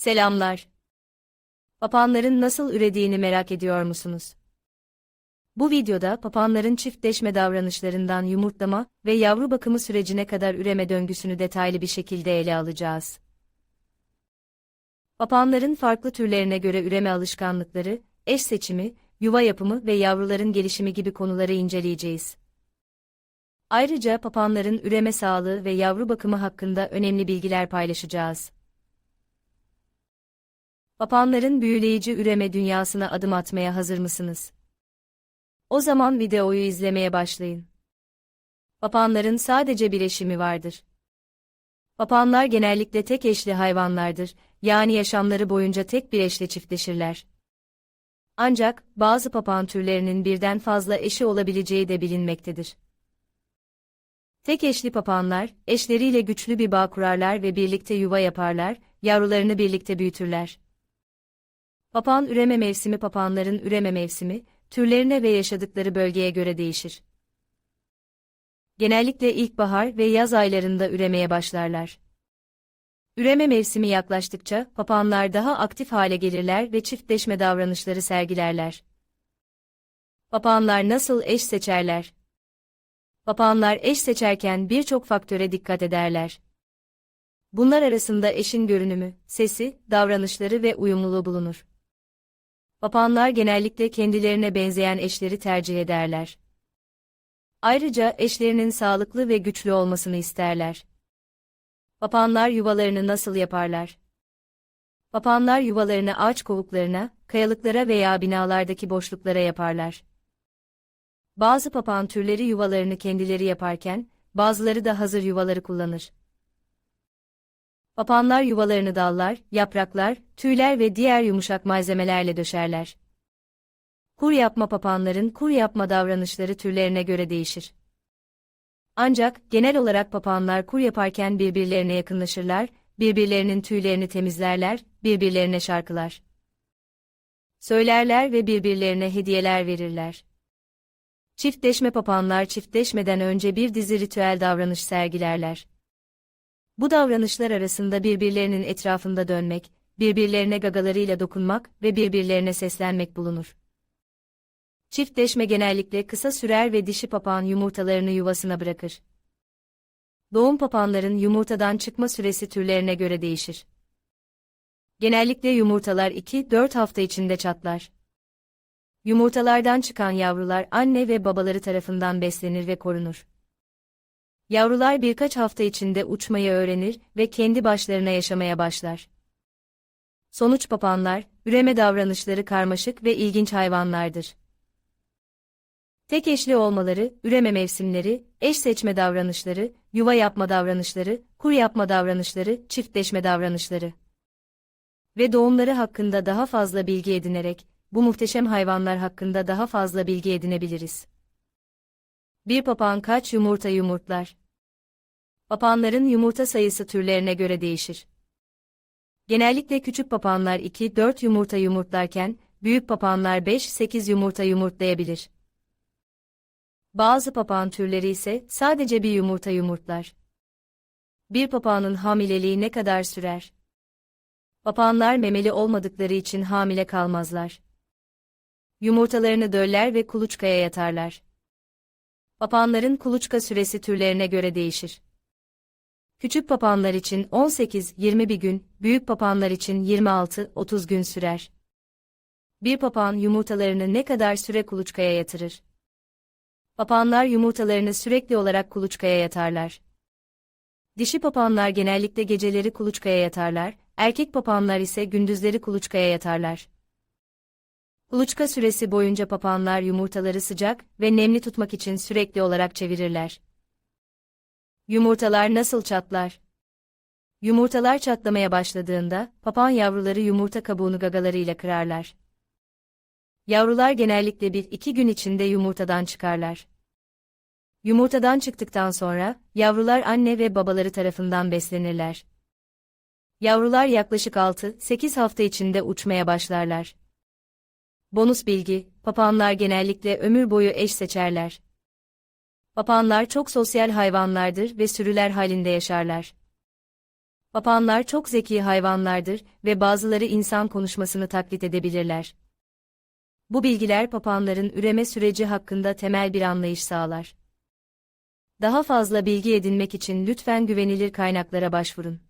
Selamlar. Papağanların nasıl ürediğini merak ediyor musunuz? Bu videoda papağanların çiftleşme davranışlarından yumurtlama ve yavru bakımı sürecine kadar üreme döngüsünü detaylı bir şekilde ele alacağız. Papağanların farklı türlerine göre üreme alışkanlıkları, eş seçimi, yuva yapımı ve yavruların gelişimi gibi konuları inceleyeceğiz. Ayrıca papağanların üreme sağlığı ve yavru bakımı hakkında önemli bilgiler paylaşacağız. Papağanların büyüleyici üreme dünyasına adım atmaya hazır mısınız? O zaman videoyu izlemeye başlayın. Papağanların sadece bir eşimi vardır. Papağanlar genellikle tek eşli hayvanlardır, yani yaşamları boyunca tek bir eşle çiftleşirler. Ancak bazı papağan türlerinin birden fazla eşi olabileceği de bilinmektedir. Tek eşli papağanlar, eşleriyle güçlü bir bağ kurarlar ve birlikte yuva yaparlar, yavrularını birlikte büyütürler. Papağan üreme mevsimi papağanların üreme mevsimi, türlerine ve yaşadıkları bölgeye göre değişir. Genellikle ilkbahar ve yaz aylarında üremeye başlarlar. Üreme mevsimi yaklaştıkça papağanlar daha aktif hale gelirler ve çiftleşme davranışları sergilerler. Papağanlar nasıl eş seçerler? Papağanlar eş seçerken birçok faktöre dikkat ederler. Bunlar arasında eşin görünümü, sesi, davranışları ve uyumluluğu bulunur. Papağanlar genellikle kendilerine benzeyen eşleri tercih ederler. Ayrıca eşlerinin sağlıklı ve güçlü olmasını isterler. Papağanlar yuvalarını nasıl yaparlar? Papağanlar yuvalarını ağaç kovuklarına, kayalıklara veya binalardaki boşluklara yaparlar. Bazı papağan türleri yuvalarını kendileri yaparken, bazıları da hazır yuvaları kullanır. Papağanlar yuvalarını dallar, yapraklar, tüyler ve diğer yumuşak malzemelerle döşerler. Kur yapma papağanların kur yapma davranışları türlerine göre değişir. Ancak genel olarak papağanlar kur yaparken birbirlerine yakınlaşırlar, birbirlerinin tüylerini temizlerler, birbirlerine şarkılar. Söylerler ve birbirlerine hediyeler verirler. Çiftleşme papağanlar çiftleşmeden önce bir dizi ritüel davranış sergilerler. Bu davranışlar arasında birbirlerinin etrafında dönmek, birbirlerine gagalarıyla dokunmak ve birbirlerine seslenmek bulunur. Çiftleşme genellikle kısa sürer ve dişi papağan yumurtalarını yuvasına bırakır. Doğum papağanların yumurtadan çıkma süresi türlerine göre değişir. Genellikle yumurtalar 2-4 hafta içinde çatlar. Yumurtalardan çıkan yavrular anne ve babaları tarafından beslenir ve korunur. Yavrular birkaç hafta içinde uçmayı öğrenir ve kendi başlarına yaşamaya başlar. Sonuç papağanlar, üreme davranışları karmaşık ve ilginç hayvanlardır. Tek eşli olmaları, üreme mevsimleri, eş seçme davranışları, yuva yapma davranışları, kur yapma davranışları, çiftleşme davranışları ve doğumları hakkında daha fazla bilgi edinerek, bu muhteşem hayvanlar hakkında daha fazla bilgi edinebiliriz. Bir papağan kaç yumurta yumurtlar? Papağanların yumurta sayısı türlerine göre değişir. Genellikle küçük papağanlar 2-4 yumurta yumurtlarken, büyük papağanlar 5-8 yumurta yumurtlayabilir. Bazı papağan türleri ise sadece bir yumurta yumurtlar. Bir papağanın hamileliği ne kadar sürer? Papağanlar memeli olmadıkları için hamile kalmazlar. Yumurtalarını döller ve kuluçkaya yatarlar. Papağanların kuluçka süresi türlerine göre değişir. Küçük papağanlar için 18-21 gün, büyük papağanlar için 26-30 gün sürer. Bir papağan yumurtalarını ne kadar süre kuluçkaya yatırır? Papağanlar yumurtalarını sürekli olarak kuluçkaya yatarlar. Dişi papağanlar genellikle geceleri kuluçkaya yatarlar, erkek papağanlar ise gündüzleri kuluçkaya yatarlar. Kuluçka süresi boyunca papağanlar yumurtaları sıcak ve nemli tutmak için sürekli olarak çevirirler. Yumurtalar nasıl çatlar? Yumurtalar çatlamaya başladığında, papağan yavruları yumurta kabuğunu gagalarıyla kırarlar. Yavrular genellikle bir iki gün içinde yumurtadan çıkarlar. Yumurtadan çıktıktan sonra, yavrular anne ve babaları tarafından beslenirler. Yavrular yaklaşık 6-8 hafta içinde uçmaya başlarlar. Bonus bilgi, papağanlar genellikle ömür boyu eş seçerler. Papağanlar çok sosyal hayvanlardır ve sürüler halinde yaşarlar. Papağanlar çok zeki hayvanlardır ve bazıları insan konuşmasını taklit edebilirler. Bu bilgiler papağanların üreme süreci hakkında temel bir anlayış sağlar. Daha fazla bilgi edinmek için lütfen güvenilir kaynaklara başvurun.